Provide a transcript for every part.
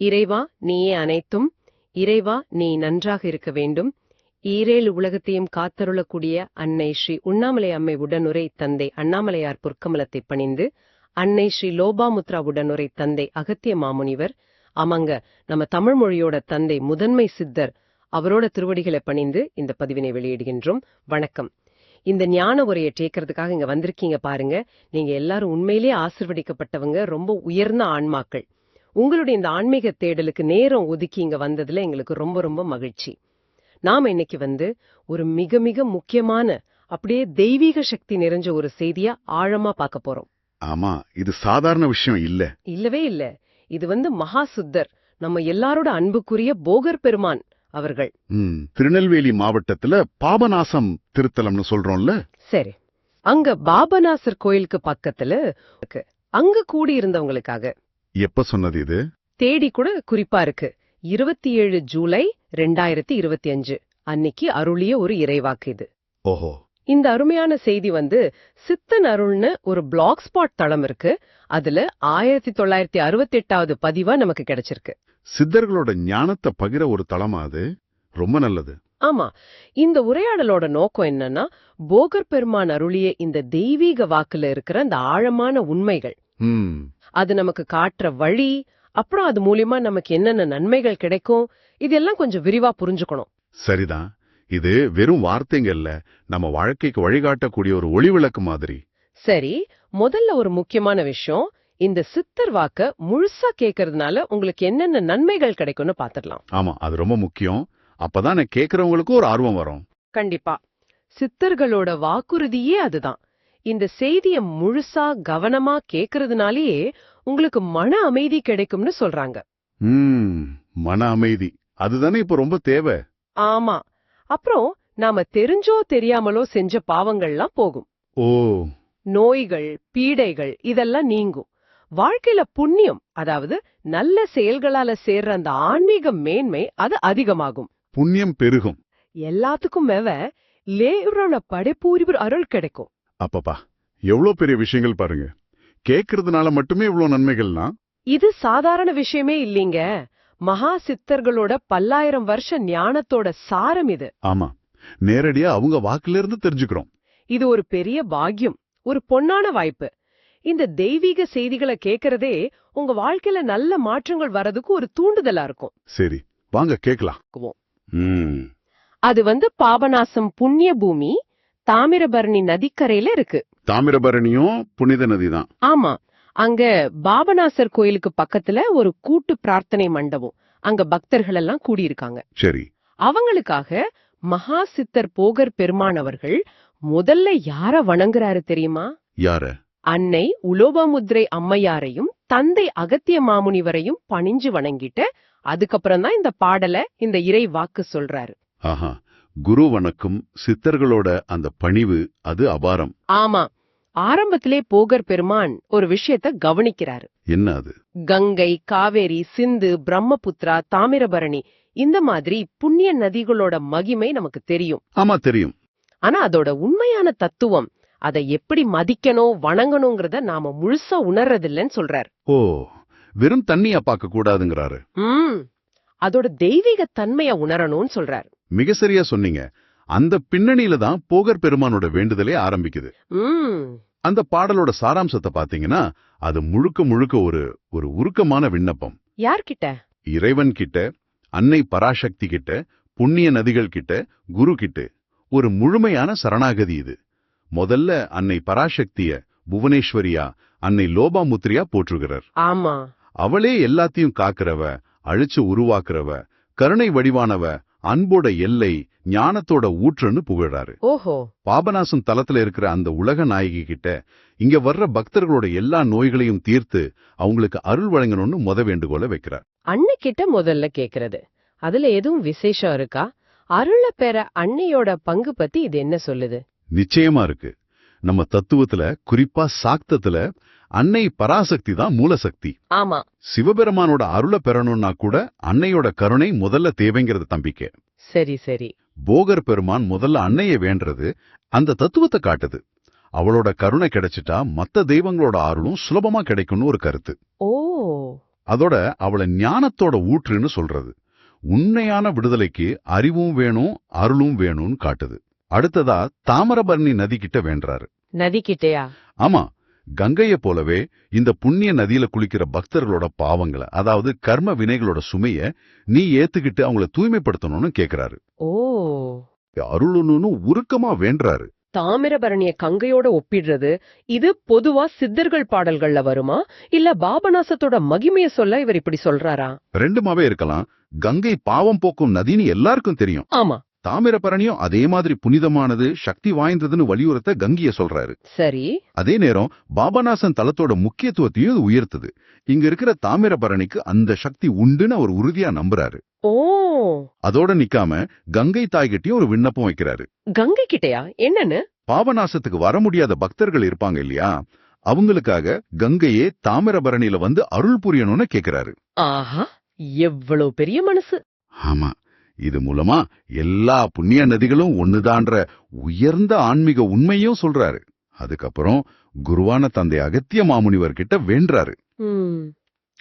இறைவா நீயே அனைத்தும். இறைவா நீ நன்றாக இருக்க வேண்டும். ஈரேழு உலகத்தையும் காத்தருளக்கூடிய அன்னை ஸ்ரீ உண்ணாமலை அம்மை உடனுரை தந்தை அண்ணாமலையார் பொற்கமலத்தை பணிந்து அன்னை ஸ்ரீ லோபாமுத்ரா உடனுரை தந்தை அகத்திய மாமுனிவர் ஆமாங்க நம்ம தமிழ் மொழியோட தந்தை முதன்மை சித்தர் அவரோட திருவடிகளை பணிந்து இந்த பதிவினை வெளியிடுகின்றோம். வணக்கம். இந்த ஞான உரையை கேட்கறதுக்காக இங்க வந்திருக்கீங்க பாருங்க. நீங்க எல்லாரும் உண்மையிலேயே ஆசிர்வதிக்கப்பட்டவங்க ரொம்ப உயர்ந்த ஆன்மாக்கள். உங்களுடைய இந்த ஆன்மீக தேடலுக்கு நேரம் ஒதுக்கி இங்க வந்ததுல எங்களுக்கு ரொம்ப ரொம்ப மகிழ்ச்சி. நாம இன்னைக்கு வந்து ஒரு மிக மிக முக்கியமான அப்படியே தெய்வீக சக்தி நிறைஞ்ச ஒரு செய்தியா ஆழமா பார்க்க போறோம். ஆமா இது சாதாரண விஷயம் இல்ல. இல்லவே இல்ல. இது வந்து மகா சுத்தர் நம்ம எல்லாரோட அன்புக்குரிய போகர் பெருமான் அவர்கள். திருநெல்வேலி மாவட்டத்துல பாபநாசம் திருத்தலம்னு சொல்றோம்ல? சரி. அங்க பாபநாசர் கோயிலுக்கு பக்கத்துல. அங்க கூடி இருந்தவங்களுக்காக எப்ப சொன்னது இது? தேடி கூட குறிப்பா இருக்கு. இருபத்தி ஏழு ஜூலை ரெண்டாயிரத்தி இருபத்தி அஞ்சு அன்னைக்கு அருளிய ஒரு இறைவாக்கு இது. ஓஹோ. இந்த அருமையான செய்தி வந்து சித்தன் அருள்னு ஒரு பிளாக் ஸ்பாட் தளம் இருக்கு. அதுல ஆயிரத்தி தொள்ளாயிரத்தி அறுபத்தி எட்டாவது பதிவா நமக்கு கிடைச்சிருக்கு. சித்தர்களோட ஞானத்தை பகிர ஒரு தளமா அது? ரொம்ப நல்லது. ஆமா. இந்த உரையாடலோட நோக்கம் என்னன்னா போகர் பெருமான் அருளிய இந்த தெய்வீக வாக்குல இருக்கிற அந்த ஆழமான உண்மைகள். ம். அது நமக்கு காட்டுற வழி அப்புறம் அது மூலியமா நமக்கு என்னென்ன நன்மைகள் கிடைக்கும் இதெல்லாம் கொஞ்சம் விரிவா புரிஞ்சுக்கணும். சரிதான். இது வெறும் வார்த்தைங்க இல்ல. நம்ம வாழ்க்கைக்கு வழிகாட்டக்கூடிய ஒரு ஒளி விளக்கு மாதிரி. சரி முதல்ல ஒரு முக்கியமான விஷயம். இந்த சித்தர் வாக்க முழுசா கேட்கறதுனால உங்களுக்கு என்னென்ன நன்மைகள் கிடைக்கும்னு பாத்துடலாம். ஆமா அது ரொம்ப முக்கியம். அப்பதான் கேக்குறவங்களுக்கும் ஒரு ஆர்வம் வரும். கண்டிப்பா. சித்தர்களோட வாக்குறுதியே அதுதான். இந்த செய்திய முழுசா கவனமா கேக்குறதுனாலயே உங்களுக்கு மன அமைதி கிடைக்கும்னு சொல்றாங்க. மன அமைதி. அதுதானே இப்ப ரொம்ப தேவை. ஆமா. அப்புறம் நாம தெரிஞ்சோ தெரியாமலோ செஞ்ச பாவங்கள்லாம் போகும். ஓ. நோய்கள் பீடைகள் இதெல்லாம் நீங்கும். வாழ்க்கையில புண்ணியம் அதாவது நல்ல செயல்களால சேர்ற அந்த ஆன்மீக மேன்மை அது அதிகமாகும். புண்ணியம் பெருகும். எல்லாத்துக்கும் மேவ லேரோட படைப்பூரிவு அருள் கிடைக்கும். அப்பப்பா எவ்வளவு பெரிய விஷயங்கள் பாருங்க. கேக்குறதுனால மட்டுமே இவ்வளவு நன்மைகள்னா? இது சாதாரண விஷயமே இல்லீங்க. மகா சித்தர்களோட பல்லாயிரம் வருஷ ஞானத்தோட சாரம் இது. ஆமா. நேரடியா அவங்க வாக்குல இருந்து தெரிஞ்சுக்கிறோம். இது ஒரு பெரிய பாக்கியம் ஒரு பொன்னான வாய்ப்பு. இந்த தெய்வீக செய்திகளை கேட்கறதே உங்க வாழ்க்கையில நல்ல மாற்றங்கள் வர்றதுக்கு ஒரு தூண்டுதலா இருக்கும். சரி வாங்க கேக்கலாம் க்குவோம். ம். அது வந்து பாபநாசம் புண்ணிய பூமி தாமிரபரணி நதிக்கரையில இருக்கு. தாமிரபரணியும் புனித நதிதான். ஆமா. அங்க பாபநாசர் கோயிலுக்கு பக்கத்துல ஒரு கூட்டு பிரார்த்தனை மண்டபம். அங்க பக்தர்கள் எல்லாம் கூடியிருக்காங்க. சரி. அவங்களுக்காக மகா சித்தர் போகர் பெருமான் அவர்கள் முதல்ல யார வணங்குறாரு தெரியுமா? யார? அன்னை உலோபமுத்ரை அம்மையாரையும் தந்தை அகத்திய மாமுனிவரையும் பணிஞ்சு வணங்கிட்டு அதுக்கப்புறம் தான் இந்த பாடல இந்த இறை வாக்கு சொல்றாரு. ஆஹா. குரு வணக்கம் சித்தர்களோட அந்த பணிவு அது அபாரம். ஆமா. ஆரம்பத்திலே போகர் பெருமான் ஒரு விஷயத்த கவனிக்கிறாரு. என்ன அது? கங்கை காவேரி சிந்து பிரம்மபுத்திரா தாமிரபரணி இந்த மாதிரி புண்ணிய நதிகளோட மகிமை நமக்கு தெரியும். ஆமா தெரியும். ஆனா அதோட உண்மையான தத்துவம் அதை எப்படி மதிக்கணும் வணங்கணுங்கிறத நாம முழுசா உணர்றதில்லைன்னு சொல்றார். ஓ வெறும் தண்ணியா பார்க்க கூடாதுங்கிறாரு. அதோட தெய்வீக தன்மைய உணரணும்னு சொல்றார். மிக சரியா சொன்னீங்க. அந்த பின்னணியில தான் போகர் பெருமானோட வேண்டுதலே ஆரம்பிக்குது. அந்த பாடலோட சாராம்சத்தை பாத்தீங்கன்னா அது முழுக்க முழுக்க ஒரு ஒரு உருக்கமான விண்ணப்பம். யார்கிட்ட? இறைவன் கிட்ட அன்னை பராசக்தி கிட்ட புண்ணிய நதிகள் கிட்ட குரு கிட்ட. ஒரு முழுமையான சரணாகதி இது. முதல்ல அன்னை பராசக்திய புவனேஸ்வரியா அன்னை லோபாமுத்ரியா போற்றுகிறார். ஆமா. அவளே எல்லாத்தையும் காக்கிறவ அழிச்சு உருவாக்குறவ கருணை வடிவானவ அன்போட எல்லை ஞானத்தோட ஊற்றுன்னு புகழாரு. ஓஹோ. பாபநாசம் தலத்துல இருக்கிற அந்த உலக நாயகி கிட்ட இங்க வர்ற பக்தர்களோட எல்லா நோய்களையும் தீர்த்து அவங்களுக்கு அருள் வழங்கணும்னு முத வேண்டுகோளை வைக்கிறார். அன்னைக்கிட்ட முதல்ல கேக்குறது. அதுல எதுவும் விசேஷம் இருக்கா? அருள பெற அன்னையோட பங்கு பத்தி இது என்ன சொல்லுது? நிச்சயமா இருக்கு. நம்ம தத்துவத்துல குறிப்பா சாக்தத்துல அன்னை பராசக்தி தான் மூலசக்தி. ஆமா. சிவபெருமானோட அருளை பெறணும்னா கூட அன்னையோட கருணை முதல்ல தேவைங்கிறது தம்பிக்கை. சரி சரி. போகர் பெருமான் முதல்ல அன்னைய வேண்டது அந்த தத்துவத்தை காட்டுது. அவளோட கருணை கிடைச்சிட்டா மத்த தெய்வங்களோட அருளும் சுலபமா கிடைக்கும்னு ஒரு கருத்து. ஓ. அதோட அவளை ஞானத்தோட ஊற்றுன்னு சொல்றது. உண்மையான விடுதலைக்கு அறிவும் வேணும் அருளும் வேணும்னு காட்டுது. அடுத்ததா தாமிரபரணி நதி கிட்ட வேண்டாரு நதி கிட்டயா? ஆமா கங்கைய போலவே இந்த புண்ணிய நதியில குளிக்கிற பக்தர்களோட பாவங்களை அதாவது கர்ம வினைகளோட சுமைய நீ ஏத்துக்கிட்டு அவங்கள தூய்மைப்படுத்தணும்னு கேக்குறாரு. ஓ. அருளணும்னு உருக்கமா வேண்டுறாரு. தாமிரபரணிய கங்கையோட ஒப்பிடுறது இது பொதுவா சித்தர்கள் பாடல்கள்ல வருமா? இல்ல பாபநாசத்தோட மகிமைய சொல்ல இவர் இப்படி சொல்றாரா? ரெண்டுமாவே இருக்கலாம். கங்கை பாவம் போக்கும் நதின்னு எல்லாருக்கும் தெரியும். ஆமா. தாமிரபரணியும் அதே மாதிரி புனிதமானது சக்தி வாய்ந்ததுன்னு வலியுறுத்த கங்கைய சொல்றாரு. சரி. அதே நேரம் பாபநாசன் தலத்தோட முக்கியத்துவத்தையும் இது உயர்த்துது. இங்க இருக்கிற தாமிரபரணிக்கு அந்த சக்தி உண்டுன்னு அவர் உறுதியா நம்புறாரு. ஓ. அதோட நிக்காம கங்கை தாய்கிட்டயும் ஒரு விண்ணப்பம் வைக்கிறாரு. கங்கை கிட்டயா? என்னன்னு? பாபநாசத்துக்கு வர முடியாத பக்தர்கள் இருப்பாங்க இல்லையா? அவங்களுக்காக கங்கையே தாமிரபரணியில வந்து அருள் புரியணும்னு கேக்குறாரு. ஆஹா எவ்வளவு பெரிய மனசு. ஆமா. இது மூலமா எல்லா புண்ணிய நதிகளும் ஒண்ணுதான்ற உயர்ந்த ஆன்மீக உண்மையும் சொல்றாரு. அதுக்கப்புறம் குருவான தந்தை அகத்திய மாமுனிவர் கிட்ட வேண்டுறாரு. ம்.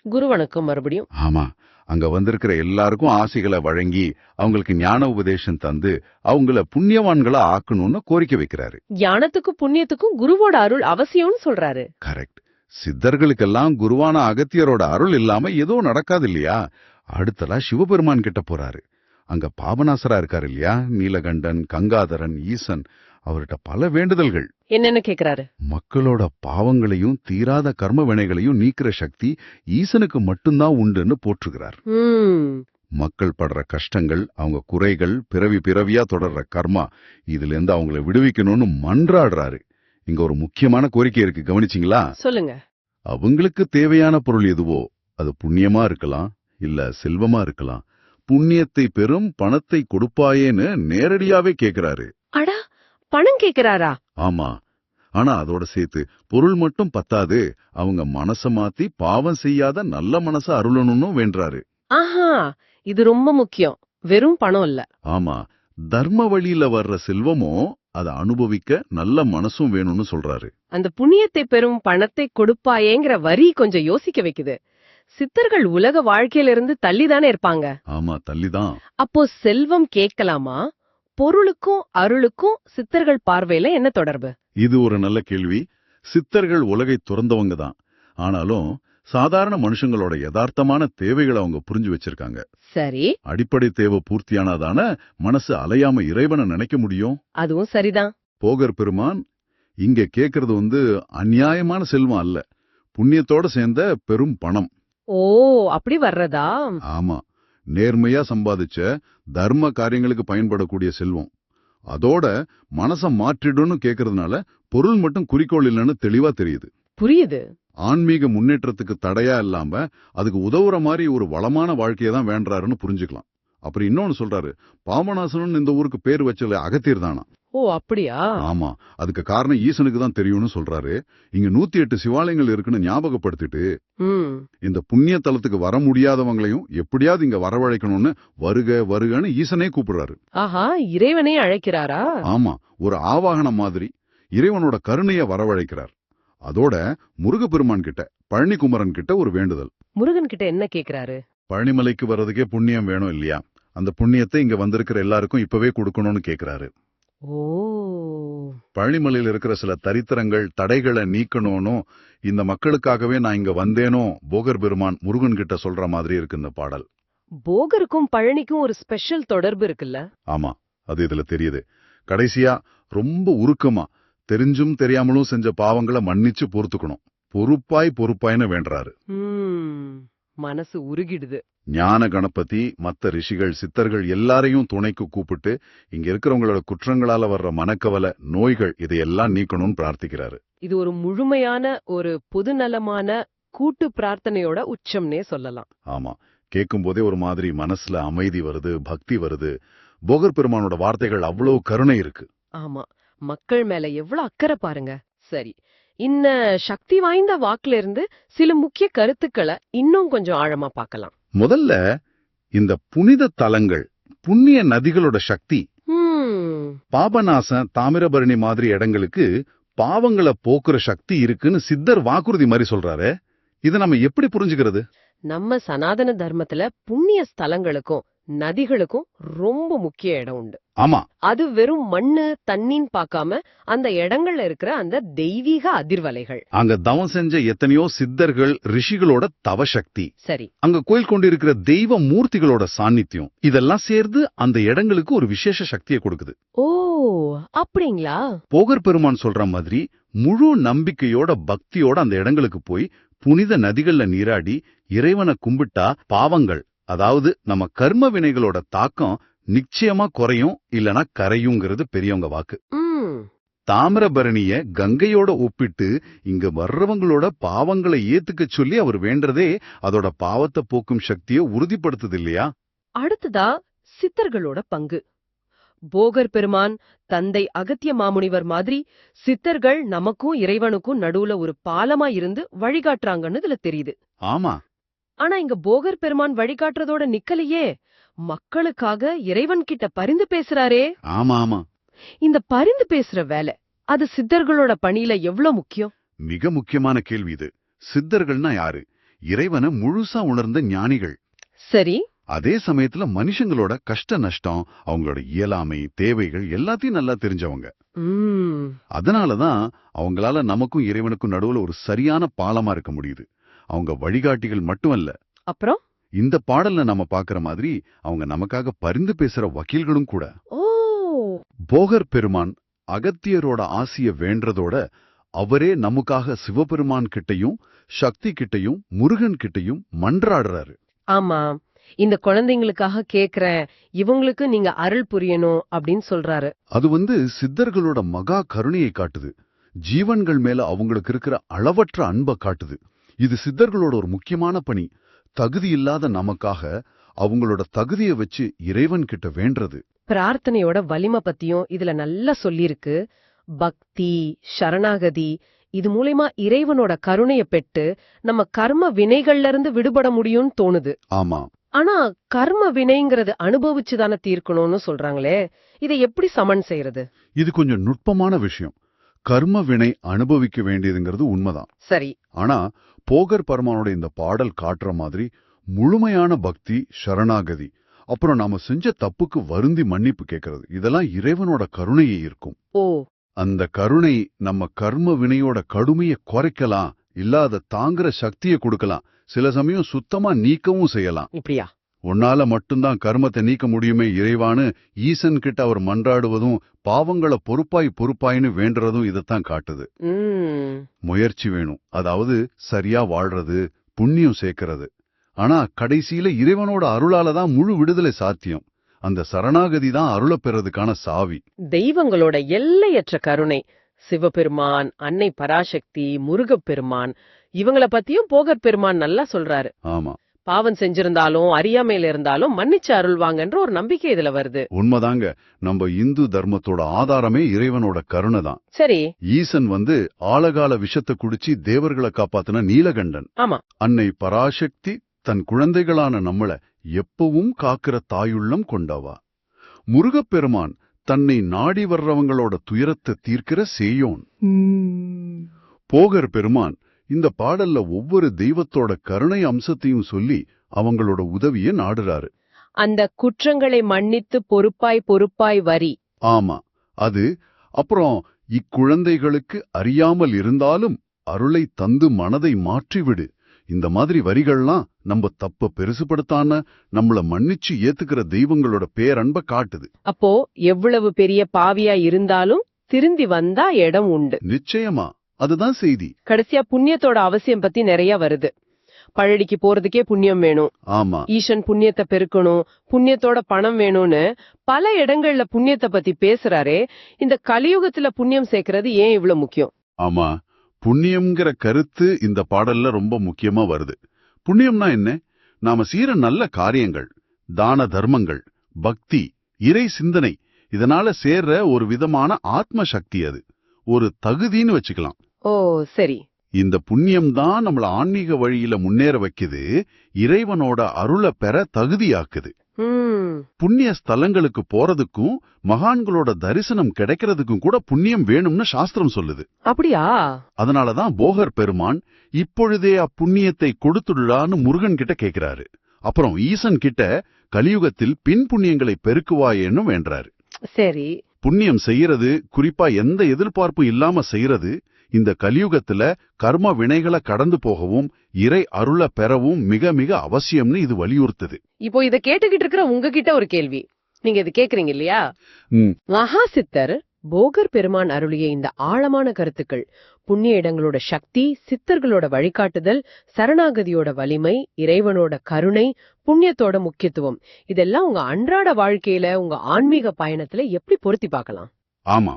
குரு வணக்கம் மறுபடியும். ஆமா அங்க வந்திருக்கிற எல்லாருக்கும் ஆசைகளை வழங்கி அவங்களுக்கு ஞான உபதேசம் தந்து அவங்கள புண்ணியவான்களா ஆக்கணும்னு கோரிக்கை வைக்கிறாரு. ஞானத்துக்கும் புண்ணியத்துக்கும் குருவோட அருள் அவசியம்னு சொல்றாரு. கரெக்ட். சித்தர்களுக்கெல்லாம் குருவான அகத்தியரோட அருள் இல்லாம எதுவும் நடக்காது இல்லையா? அடுத்ததா சிவபெருமான் கிட்ட போறாரு. அங்க பாபநாசரா இருக்காரு இல்லையா? நீலகண்டன் கங்காதரன் ஈசன் அவர்கிட்ட பல வேண்டுதல்கள். என்னன்னு கேக்குறாரு? மக்களோட பாவங்களையும் தீராத கர்ம வினைகளையும் நீக்கிற சக்தி ஈசனுக்கு மட்டும்தான் உண்டுன்னு போற்றுகிறார். மக்கள் படுற கஷ்டங்கள் அவங்க குறைகள் பிறவி பிறவியா தொடர்ற கர்மா இதுல இருந்து அவங்கள விடுவிக்கணும்னு மன்றாடுறாரு. இங்க ஒரு முக்கியமான கோரிக்கை இருக்கு கவனிச்சிங்களா? சொல்லுங்க. அவங்களுக்கு தேவையான பொருள் எதுவோ அது புண்ணியமா இருக்கலாம் இல்ல செல்வமா இருக்கலாம் புண்ணியத்தை பெறும் பணத்தை கொடுப்பாயேன்னு நேரடியாவே கேக்குறாரு. அடா பணம் கேக்குறாரா? ஆமா. ஆனா அதோட சேர்த்து பொருள் மட்டும் பத்தாது அவங்க மனச மாத்தி பாவம் செய்யாத நல்ல மனச அருளணும்னு வேண்டுறாரு ஆஹா இது ரொம்ப முக்கியம். வெறும் பணம் இல்ல. ஆமா தர்ம வழியில வர்ற செல்வமும் அதை அனுபவிக்க நல்ல மனசும் வேணும்னு சொல்றாரு. அந்த புண்ணியத்தை பெறும் பணத்தை கொடுப்பாயேங்கிற வரி கொஞ்சம் யோசிக்க வைக்குது. சித்தர்கள் உலக வாழ்க்கையில இருந்து தள்ளிதானே இருப்பாங்க. ஆமா தள்ளிதான். அப்போ செல்வம் கேட்கலாமா? பொருளுக்கும் அருளுக்கும் சித்தர்கள் பார்வையில என்ன தொடர்பு? இது ஒரு நல்ல கேள்வி. சித்தர்கள் உலகை துறந்தவங்க தான் ஆனாலும் சாதாரண மனுஷங்களோட யதார்த்தமான தேவைகளை அவங்க புரிஞ்சு வச்சிருக்காங்க. சரி. அடிப்படை தேவை பூர்த்தியானாதான மனசு அலையாம இறைவனை நினைக்க முடியும்? அதுவும் சரிதான். போகர் பெருமான் இங்க கேக்குறது வந்து அநியாயமான செல்வம் அல்ல. புண்ணியத்தோட சேர்ந்த பெரும் பணம். ஓ அப்படி வர்றதா? ஆமா. நேர்மையா சம்பாதிச்ச தர்ம காரியங்களுக்கு பயன்படக்கூடிய செல்வம். அதோட மனச மாற்றிடும்னு கேக்குறதுனால பொருள் மட்டும் குறிக்கோள் இல்லைன்னு தெளிவா தெரியுது. புரியுது. ஆன்மீக முன்னேற்றத்துக்கு தடையா இல்லாம அதுக்கு உதவுற மாதிரி ஒரு வளமான வாழ்க்கையை தான் வேண்டாருன்னு புரிஞ்சுக்கலாம். அப்புறம் இன்னொன்னு சொல்றாரு பாமநாசனன் இந்த ஊருக்கு பேர் வச்சல அகத்தியர் தானா ஓ அப்படியா? ஆமா. அதுக்கு காரணம் ஈசனுக்கு தான் தெரியும்னு சொல்றாரு. இங்க நூத்தி எட்டு சிவாலயங்கள் இருக்குன்னு ஞாபகப்படுத்திட்டு ம். இந்த புண்ணிய தலத்துக்கு வர முடியாதவங்களையும் எப்படியாவது இங்க வரவழைக்கணும்னு வருக வருகன்னு ஈசனே கூப்பிடுறாரு. ஆஹா இறைவனே அழைக்கிறாரா? ஆமா. ஒரு ஆவாகனம் மாதிரி இறைவனோட கருணைய வரவழைக்கிறார். அதோட முருகப்பெருமான் கிட்ட பழனிக்குமரன் கிட்ட ஒரு வேண்டுதல். முருகன் கிட்ட என்ன கேக்குறாரு? பழனிமலைக்கு வர்றதுக்கே புண்ணியம் வேணும் இல்லையா? அந்த புண்ணியத்தை இங்க வந்திருக்கிற எல்லாருக்கும் இப்பவே கொடுக்கணும்னு கேக்குறாரு. ஓ. பழனிமலையில இருக்கிற சில தரித்திரங்கள் தடைகளை நீக்கணும்னு இந்த மக்களுக்காகவே நான் இங்க வந்தேனோ போகர் பெருமான் முருகன் கிட்ட சொல்ற மாதிரி இருக்கு இந்த பாடல். போகருக்கும் பழனிக்கும் ஒரு ஸ்பெஷல் தொடர்பு இருக்குல்ல? ஆமா அது இதுல தெரியுது. கடைசியா ரொம்ப உருக்கமா தெரிஞ்சும் தெரியாமலும் செஞ்ச பாவங்களை மன்னிச்சு பொறுத்துக்கணும் பொறுப்பாய் பொறுப்பாய்னு வேண்டுறாரு. ம் மனசு உருகிடுது. ஞான கணபதி மத்த ரிஷிகள் சித்தர்கள் எல்லாரையும் துணைக்கு கூப்பிட்டு இங்க இருக்கிறவங்களோட குற்றங்களால வர்ற மனக்கவலை நோய்கள் இதையெல்லாம் நீக்கணும்னு பிரார்த்திக்கிறாரு. இது ஒரு முழுமையான ஒரு பொதுநலமான கூட்டு பிரார்த்தனையோட உச்சம்னே சொல்லலாம். ஆமா. கேட்கும் போதே ஒரு மாதிரி மனசுல அமைதி வருது பக்தி வருது. போகர் பெருமானோட வார்த்தைகள் அவ்வளவு கருணை இருக்கு. ஆமா. மக்கள் மேல எவ்வளவு அக்கறை பாருங்க. சரி. இந்த சக்தி வாய்ந்த வாக்குல இருந்து சில முக்கிய கருத்துக்களை இன்னும் கொஞ்சம் ஆழமா பார்க்கலாம். முதல்ல இந்த புனித தலங்கள் புண்ணிய நதிகளோட சக்தி. பாபநாசம் தாமிரபரணி மாதிரி இடங்களுக்கு பாவங்களை போக்குற சக்தி இருக்குன்னு சித்தர் வாக்குறுதி மாதிரி சொல்றாரு. இதை நம்ம எப்படி புரிஞ்சுக்கிறது? நம்ம சனாதன தர்மத்துல புண்ணிய ஸ்தலங்களுக்கும் நதிகளுக்கும் ரொம்ப முக்கிய இடம் உண்டு. ஆமா. அது வெறும் மண்ணு தண்ணின்னு பார்க்காம அந்த இடங்கள்ல இருக்கிற அந்த தெய்வீக அதிர்வலைகள். அங்க தவம் செஞ்ச எத்தனையோ சித்தர்கள் ரிஷிகளோட தவசக்தி. சரி. அங்க கோயில் கொண்டிருக்கிற தெய்வ மூர்த்திகளோட சாநித்தியம். இதெல்லாம் சேர்ந்து அந்த இடங்களுக்கு ஒரு விசேஷ சக்தியை கொடுக்குது. ஓ அப்படிங்களா? போகர் பெருமான் சொல்ற மாதிரி முழு நம்பிக்கையோட பக்தியோட அந்த இடங்களுக்கு போய் புனித நதிகள்ல நீராடி இறைவனை கும்பிட்டா பாவங்கள் அதாவது நம்ம கர்ம வினைகளோட தாக்கம் நிச்சயமா குறையும் இல்லனா கரையுங்கிறது பெரியவங்க வாக்கு. தாமிரபரணிய கங்கையோட ஒப்பிட்டு இங்க வர்றவங்களோட பாவங்களை ஏத்துக்க சொல்லி அவர் வேண்டதே அதோட பாவத்தை போக்கும் சக்தியை உறுதிப்படுத்துது இல்லையா? அடுத்ததா சித்தர்களோட பங்கு. போகர் பெருமான் தந்தை அகத்திய மாமுனிவர் மாதிரி சித்தர்கள் நமக்கும் இறைவனுக்கும் நடுவுல ஒரு பாலமா இருந்து வழிகாட்டுறாங்கன்னு இதுல தெரியுது. ஆமா. ஆனா இங்க போகர் பெருமான் வழிகாட்டுறதோட நிக்கலையே. மக்களுக்காக இறைவன் கிட்ட பரிந்து பேசுறாரே. ஆமா ஆமா. இந்த பரிந்து பேசுற வேலை அது சித்தர்களோட பணியில எவ்ளோ முக்கியம்? மிக முக்கியமான கேள்வி இது. சித்தர்கள்னா யாரு? இறைவனை முழுசா உணர்ந்த ஞானிகள். சரி. அதே சமயத்துல மனுஷங்களோட கஷ்ட நஷ்டம் அவங்களோட இயலாமை தேவைகள் எல்லாத்தையும் நல்லா தெரிஞ்சவங்க. ம். அதனாலதான் அவங்களால நமக்கும் இறைவனுக்கும் நடுவுல ஒரு சரியான பாலமா இருக்க முடியுது. அவங்க வழிகாட்டிகள் மட்டுமல்ல. அப்புறம்? இந்த பாடல்ல நம்ம பாக்குற மாதிரி அவங்க நமக்காக பரிந்து பேசுற வக்கீல்களும் கூட. ஓ! போகர் பெருமான் அகத்தியரோட ஆசிய வேண்டதோட அவரே நமக்காக சிவபெருமான் கிட்டையும் சக்தி கிட்டையும் முருகன் கிட்டையும் மன்றாடுறாரு. ஆமா. இந்த குழந்தைங்களுக்காக கேக்குறேன் இவங்களுக்கு நீங்க அருள் புரியணும் அப்படின்னு சொல்றாரு. அது வந்து சித்தர்களோட மகா கருணையை காட்டுது. ஜீவன்கள் மேல அவங்களுக்கு இருக்கிற அளவற்ற அன்பை காட்டுது. இது சித்தர்களோட ஒரு முக்கியமான பணி. தகுதி இல்லாத நமக்காக அவங்களோட தகுதியை வச்சு இறைவன் கிட்ட வேண்டறது. பிரார்த்தனையோட வலிமை பத்தியும் இதுல நல்லா சொல்லியிருக்கு. பக்தி சரணாகதி இது மூலியமா இறைவனோட கருணைய பெற்று நம்ம கர்ம வினைகள்ல இருந்து விடுபட முடியும்னு தோணுது. ஆமா. ஆனா கர்ம வினைங்கிறது அனுபவிச்சு தானே தீர்க்கணும்னு சொல்றாங்களே இதை எப்படி சமன் செய்யறது? இது கொஞ்சம் நுட்பமான விஷயம். கர்ம வினை அனுபவிக்க வேண்டியதுங்கிறது உண்மைதான். சரி. ஆனா போகர் பரமானோட இந்த பாடல் காட்டுற மாதிரி முழுமையான பக்தி சரணாகதி அப்புறம் நாம செஞ்ச தப்புக்கு வருந்தி மன்னிப்பு கேட்கறது இதெல்லாம் இறைவனோட கருணையை இருக்கும் ஓ. அந்த கருணை நம்ம கர்ம வினையோட கடுமையை குறைக்கலாம் இல்லாத தாங்குற சக்தியை கொடுக்கலாம் சில சமயம் சுத்தமா நீக்கவும் செய்யலாம். இப்படியா? உன்னால மட்டும்தான் கர்மத்தை நீக்க முடியுமே இறைவான்னு ஈசன் கிட்ட அவர் மன்றாடுவதும் பாவங்களை பொறுப்பாய் பொறுப்பாய்னு வேண்டுறதும் இதைத்தான் காட்டுது. முயற்சி வேணும். அதாவது சரியா வாழ்றது புண்ணியம் சேர்க்கறது. ஆனா கடைசியில இறைவனோட அருளால தான் முழு விடுதலை சாத்தியம். அந்த சரணாகதி தான் அருளப் பெறதுக்கான சாவி. தெய்வங்களோட எல்லையற்ற கருணை சிவபெருமான் அன்னை பராசக்தி முருகப்பெருமான் இவங்கள பத்தியும் போகர் பெருமான் நல்லா சொல்றாரு. ஆமா. பாவம் செஞ்சிருந்தாலும் அறியாமையில இருந்தாலும் மன்னிச்சு அருள்வாங்கன்ற ஒரு நம்பிக்கை இதுல வருது. உண்மைதாங்க. நம்ம இந்து தர்மத்தோட ஆதாரமே இறைவனோட கருணை தான் சரி. ஈசன் வந்து ஆழகால விஷத்தை குடிச்சு தேவர்களை காப்பாத்தின நீலகண்டன். ஆமா. அன்னை பராசக்தி தன் குழந்தைகளான நம்மள எப்பவும் காக்கிற தாயுள்ளம் கொண்டவா. முருகப்பெருமான் தன்னை நாடி வர்றவங்களோட துயரத்தை தீர்க்கிற சேயோன். போகர் பெருமான் இந்த பாடல்ல ஒவ்வொரு தெய்வத்தோட கருணை அம்சத்தையும் சொல்லி அவங்களோட உதவிய நாடுறாரு. அந்த குற்றங்களை மன்னித்து பொறுப்பாய் பொறுப்பாய் வரி. ஆமா அது அப்புறம் இக்குழந்தைகளுக்கு அறியாமல் இருந்தாலும் அருளை தந்து மனதை மாற்றிவிடு. இந்த மாதிரி வரிகள்லாம் நம்ம தப்ப பெருசுபடுத்தாம நம்மள மன்னிச்சு ஏத்துக்கிற தெய்வங்களோட பேரன்ப காட்டுது. அப்போ எவ்வளவு பெரிய பாவியா இருந்தாலும் திருந்தி வந்தா இடம் உண்டு. நிச்சயமா. அதுதான் செய்தி. கடைசியா புண்ணியத்தோட அவசியம் பத்தி நிறைய வருது. பழடிக்கு போறதுக்கே புண்ணியம் வேணும். ஆமா. ஈசன் புண்ணியத்தை பெருக்கணும். புண்ணியத்தோட பணம் வேணும்னு பல இடங்கள்ல புண்ணியத்தை பத்தி பேசுறாரே. இந்த கலியுகத்துல புண்ணியம் சேர்க்கறது ஏன் இவ்வளவு முக்கியம்? ஆமா. புண்ணியம்ங்கிற கருத்து இந்த பாடல்ல ரொம்ப முக்கியமா வருது. புண்ணியம்னா என்ன? நாம செய்யற நல்ல காரியங்கள் தான தர்மங்கள் பக்தி இறை சிந்தனை இதனால சேர்ற ஒரு விதமான ஆத்ம சக்தி அது. ஒரு தகுதின்னு வச்சுக்கலாம். ஓ சரி. இந்த புண்ணியம் தான் நம்மள ஆன்மீக வழியில முன்னேற வைக்குது இறைவனோட அருளை பெற தகுதியாக்குது. புண்ணிய ஸ்தலங்களுக்கு போறதுக்கும் மகான்களோட தரிசனம் கிடைக்கிறதுக்கும் கூட புண்ணியம் வேணும்னு சாஸ்திரம் சொல்லுது. அப்படியா? அதனாலதான் போகர் பெருமான் இப்பொழுதே அப்புண்ணியத்தை கொடுத்துடுடான்னு முருகன் கிட்ட கேக்குறாரு. அப்புறம் ஈசன் கிட்ட கலியுகத்தில் பின் புண்ணியங்களை பெருக்குவாயேன்னு வேண்டாரு சரி. புண்ணியம் செய்யறது குறிப்பா எந்த எதிர்பார்ப்பும் இல்லாம செய்யறது இந்த கலியுகத்துல கர்ம வினைகளை கடந்து போகவும் இறை அருள பெறவும் மிக மிக அவசியம்னு இது வலியுறுத்துது. இப்போ இத கேட்டுக்கிட்டு இருக்கிற உங்ககிட்ட ஒரு கேள்வி. நீங்க இது கேக்குறீங்க இல்லையா? மகா சித்தர் போகர் பெருமான் அருளிய இந்த ஆழமான கருத்துக்கள் புண்ணிய இடங்களோட சக்தி சித்தர்களோட வழிகாட்டுதல் சரணாகதியோட வலிமை இறைவனோட கருணை புண்ணியத்தோட முக்கியத்துவம் இதெல்லாம் உங்க அன்றாட வாழ்க்கையில உங்க ஆன்மீக பயணத்துல எப்படி பொருத்தி பார்க்கலாம்? ஆமா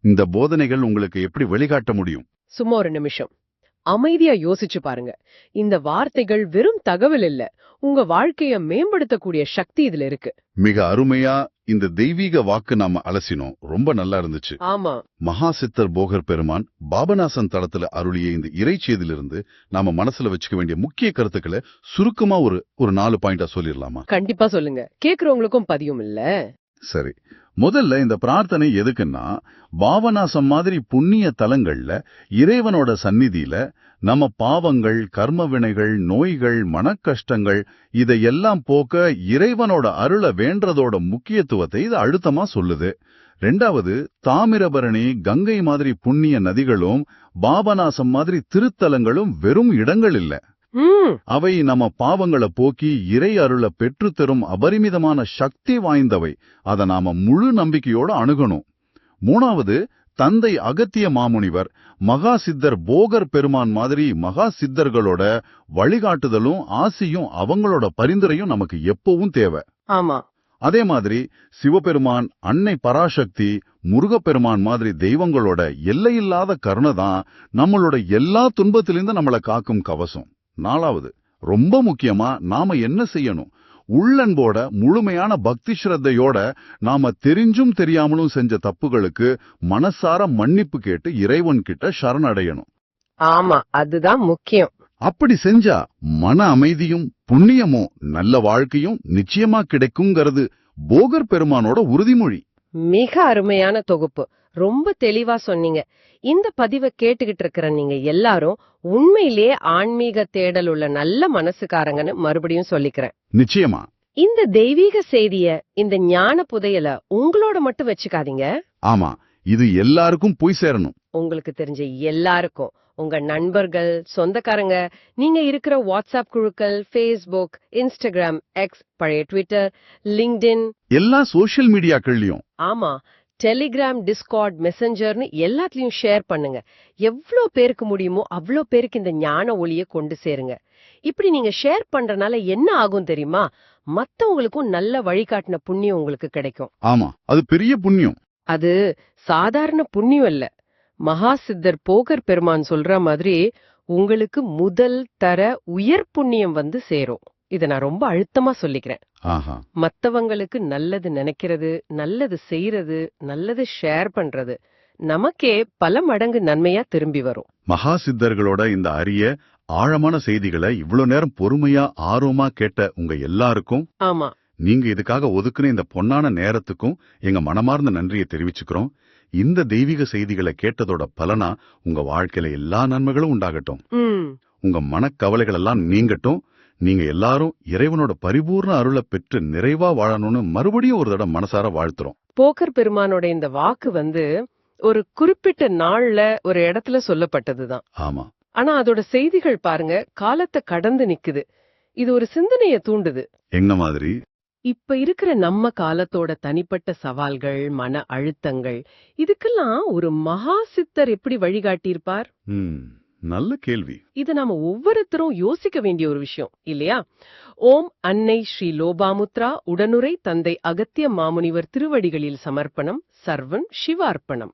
இந்த போதனைகள் உங்களுக்கு எப்படி வெளிக்காட்ட முடியும்? சும்மா ஒரு நிமிஷம். அமைதியா யோசிச்சு பாருங்க. இந்த வார்த்தைகள் வெறும் தகவல் இல்ல. உங்க வாழ்க்கைய மேம்படுத்தக்கூடிய சக்தி இதுல இருக்கு. மிக அருமையா இந்த தெய்வீக வாக்கு நாம அலசினோம். ரொம்ப நல்லா இருந்துச்சு. ஆமா. மகா சித்தர் போகர் பெருமான் பாபநாசன் தளத்துல அருளிய இந்த இறைச்சேதிலிருந்து நாம மனசுல வச்சுக்க வேண்டிய முக்கிய கருத்துக்களை சுருக்கமா ஒரு ஒரு நாலு பாயிண்டா சொல்லிடலாமா? கண்டிப்பா சொல்லுங்க. கேக்குறவங்களுக்கும் பதியும் இல்ல. சரி. முதல்ல இந்த பிரார்த்தனை எதுக்குன்னா பாவநாசம் மாதிரி புண்ணிய தலங்கள்ல இறைவனோட சந்நிதியில நம்ம பாவங்கள் கர்ம வினைகள் நோய்கள் மனக்கஷ்டங்கள் இதையெல்லாம் போக்க இறைவனோட அருளை வேண்டதோட முக்கியத்துவத்தை இது அழுத்தமா சொல்லுது. ரெண்டாவது தாமிரபரணி கங்கை மாதிரி புண்ணிய நதிகளும் பாபநாசம் மாதிரி திருத்தலங்களும் வெறும் இடங்கள் இல்ல. அவை நம்ம பாவங்களை போக்கி இறை அருள பெற்றுத்தரும் அபரிமிதமான சக்தி வாய்ந்தவை. அத நாம முழு நம்பிக்கையோட அணுகணும். மூணாவது தந்தை அகத்திய மாமுனிவர் மகா சித்தர் போகர் பெருமான் மாதிரி மகா சித்தர்களோட வழிகாட்டுதலும் ஆசியும் அவங்களோட பரிந்துரையும் நமக்கு எப்பவும் தேவை. ஆமா. அதே மாதிரி சிவபெருமான் அன்னை பராசக்தி முருகப்பெருமான் மாதிரி தெய்வங்களோட எல்லையில்லாத கருணை தான் நம்மளோட எல்லா துன்பத்திலிருந்து நம்மளை காக்கும் கவசம். நாலாவது ரொம்ப முக்கியமா நாம என்ன செய்யணும்? உள்ளன்போட முழுமையான பக்தி ஸ்ரத்தையோட நாம தெரிஞ்சும் தெரியாமலும் செஞ்ச தப்புகளுக்கு மனசார மன்னிப்பு கேட்டு இறைவன் கிட்ட சரணடையணும். ஆமா அதுதான் முக்கியம். அப்படி செஞ்சா மன அமைதியும் புண்ணியமும் நல்ல வாழ்க்கையும் நிச்சயமா கிடைக்குங்கிறது போகர் பெருமானோட உறுதிமொழி. மிக அருமையான தொகுப்பு. ரொம்ப தெளிவா சொன்னீங்க. இந்த பதிவை கேட்டுக்கிட்டு இருக்கிற நீங்க எல்லாரும் உண்மையிலேயே ஆன்மீக தேடல் உள்ள நல்ல மனசுக்காரங்கன்னு மறுபடியும் சொல்லிக்கிறேன். நிச்சயமா. இந்த தெய்வீக செய்திய இந்த ஞான புதையல உங்களோட மட்டும் வச்சுக்காதீங்க. ஆமா இது எல்லாருக்கும் போய் சேரணும். உங்களுக்கு தெரிஞ்ச எல்லாருக்கும். உங்க நண்பர்கள் சொந்தக்காரங்க நீங்க இருக்கிற வாட்ஸ்அப் குழுக்கள் ஃபேஸ்புக் இன்ஸ்டாகிராம் எக்ஸ் பழைய ட்விட்டர் லிங்க்டின் எல்லா சோஷியல் மீடியாக்கள்லயும் ஆமா டெலிகிராம் டிஸ்கார்ட் மெசஞ்சர்னு எல்லாத்துலயும் ஷேர் பண்ணுங்க. எவ்ளோ பேருக்கு முடியுமோ அவ்ளோ பேருக்கு இந்த ஞான ஒளிய கொண்டு சேருங்க. இப்படி நீங்க ஷேர் பண்றனால என்ன ஆகும் தெரியுமா? மத்தவங்களுக்கும் நல்ல வழிகாட்டின புண்ணியம் உங்களுக்கு கிடைக்கும். ஆமா அது பெரிய புண்ணியம். அது சாதாரண புண்ணியம் இல்ல மகா சித்தர் போகர் பெருமான் சொல்ற மாதிரி உங்களுக்கு முதல் தர உயர் புண்ணியம் வந்து சேரும். இத நான் ரொம்ப அழுத்தமா சொல்லிக்கிறேன். மத்தவங்களுக்கு நல்லது நினைக்கிறது நல்லது செய்யறது நல்லது ஷேர் பண்றது நமக்கே பல மடங்கு நன்மையா திரும்பி வரும். மகா சித்தர்களோட இந்த அரிய ஆழமான செய்திகளை இவ்ளோ நேரம் பொறுமையா ஆர்வமா கேட்ட உங்க எல்லாருக்கும் ஆமா. நீங்க இதுக்காக ஒதுக்குன இந்த பொன்னான நேரத்துக்கும் எங்க மனமார்ந்த நன்றியை தெரிவிச்சுக்கிறோம். இந்த தெய்வீக செய்திகளை கேட்டதோட பலனா உங்க வாழ்க்கையில எல்லா நன்மைகளும் உண்டாகட்டும். உங்க மனக்கவலைகள் எல்லாம் நீங்கட்டும். நீங்க எல்லாரும் இறைவனோட பரிபூர்ண அருளை பெற்று நிறைவா வாழணும்னு மறுபடியும் ஒரு தடவை மனசார வாழ்த்துறோம். போக்கர் பெருமானோட இந்த வாக்கு வந்து ஒரு குறிப்பிட்ட நாள்ல ஒரு இடத்துல சொல்லப்பட்டதுதான். ஆமா. ஆனா அதோட செய்திகள் பாருங்க காலத்தை கடந்து நிக்குது. இது ஒரு சிந்தனைய தூண்டுது. எங்க மாதிரி? இப்ப இருக்கிற நம்ம காலத்தோட தனிப்பட்ட சவால்கள் மன அழுத்தங்கள் இதுக்கெல்லாம் ஒரு மகா சித்தர் எப்படி வழிகாட்டியிருப்பார்? நல்ல கேள்வி. இது நாம ஒவ்வொருத்தரும் யோசிக்க வேண்டிய ஒரு விஷயம் இல்லையா? ஓம் அன்னை ஸ்ரீ லோபாமுத்ரா உடனுரை தந்தை அகத்திய மாமுனிவர் திருவடிகளில் சமர்ப்பணம் சர்வம் சிவார்ப்பணம்.